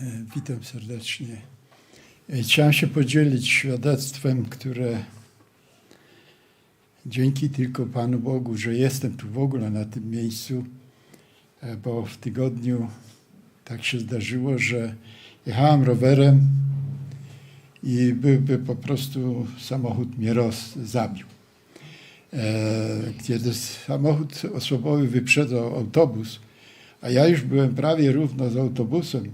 E, Witam serdecznie. E, Chciałem się podzielić świadectwem, które dzięki tylko Panu Bogu, że jestem tu w ogóle na tym miejscu, e, bo w tygodniu tak się zdarzyło, że jechałem rowerem i byłby po prostu samochód mnie roz, zabił. Kiedy samochód osobowy wyprzedzał autobus, a ja już byłem prawie równo z autobusem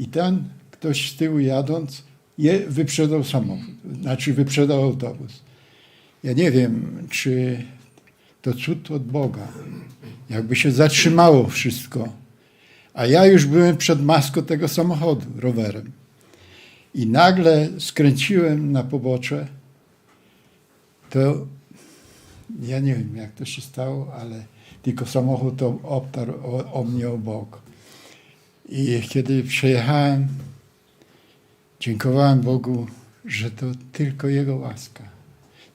i ten ktoś z tyłu jadąc je wyprzedał samochód, znaczy wyprzedał autobus. Ja nie wiem, czy to cud od Boga, jakby się zatrzymało wszystko, a ja już byłem przed maską tego samochodu rowerem. I nagle skręciłem na pobocze, to ja nie wiem, jak to się stało, ale tylko samochód to obtarł o, o mnie obok. I kiedy przejechałem, dziękowałem Bogu, że to tylko Jego łaska.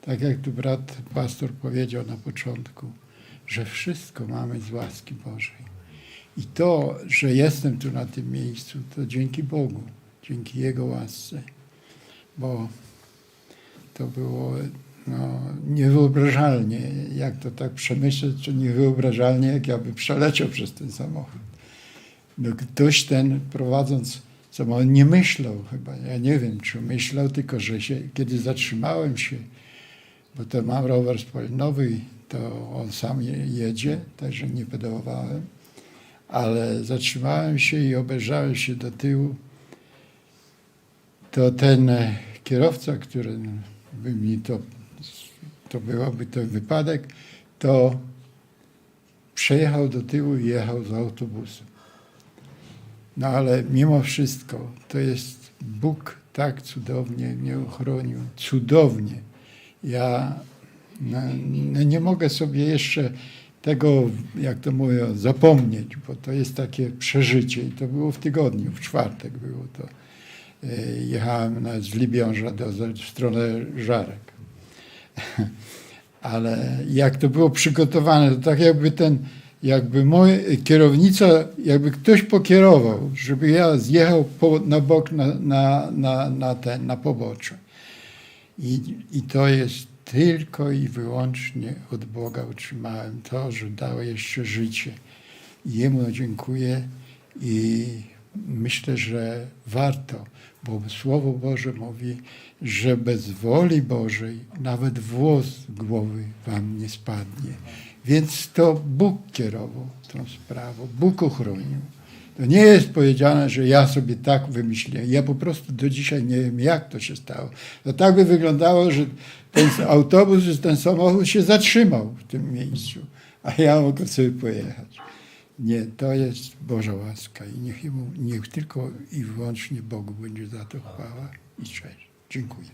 Tak jak tu brat pastor powiedział na początku, że wszystko mamy z łaski Bożej. I to, że jestem tu na tym miejscu, to dzięki Bogu, dzięki Jego łasce, bo to było no, niewyobrażalnie, jak to tak przemyśleć, to niewyobrażalnie, jak ja bym przeleciał przez ten samochód. No, ktoś ten prowadząc samochód nie myślał chyba, ja nie wiem, czy myślał, tylko że się, kiedy zatrzymałem się, bo to mam rower spalinowy, to on sam je, jedzie, także nie pedałowałem, ale zatrzymałem się i obejrzałem się do tyłu, to ten e, kierowca, który by mi to, to byłoby to wypadek, to przejechał do tyłu i jechał z autobusem. No ale mimo wszystko to jest Bóg tak cudownie mnie uchronił, cudownie. Ja no, no nie mogę sobie jeszcze tego, jak to mówią, zapomnieć, bo to jest takie przeżycie i to było w tygodniu, w czwartek było to. E, Jechałem na, z Libiąża do, w stronę Żarek. Ale jak to było przygotowane, to tak jakby ten, jakby moja kierownica, jakby ktoś pokierował, żeby ja zjechał po, na bok na, na, na, na ten, na pobocze. I, I to jest tylko i wyłącznie od Boga otrzymałem to, że dał jeszcze życie. Jemu dziękuję i myślę, że warto, bo Słowo Boże mówi, że bez woli Bożej nawet włos głowy wam nie spadnie. Więc to Bóg kierował tą sprawą, Bóg uchronił. To nie jest powiedziane, że ja sobie tak wymyśliłem. Ja po prostu do dzisiaj nie wiem, jak to się stało. To tak by wyglądało, że ten autobus, że ten samochód się zatrzymał w tym miejscu, a ja mogę sobie pojechać. Nie, to jest Boża łaska i niech, niech tylko i wyłącznie Bogu będzie za to chwała i cześć. Dziękuję.